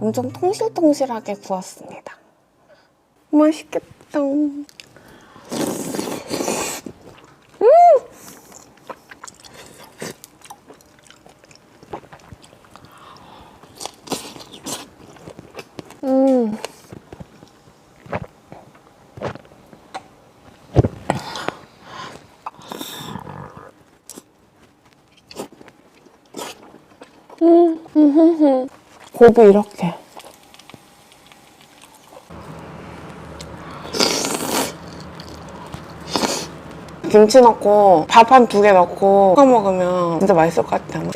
엄청 통실통실하게 구웠습니다. 맛있겠다. 음! 음. 고기 이렇게. 김치 넣고 밥 한 두 개 넣고 섞어 먹으면 진짜 맛있을 것 같아요.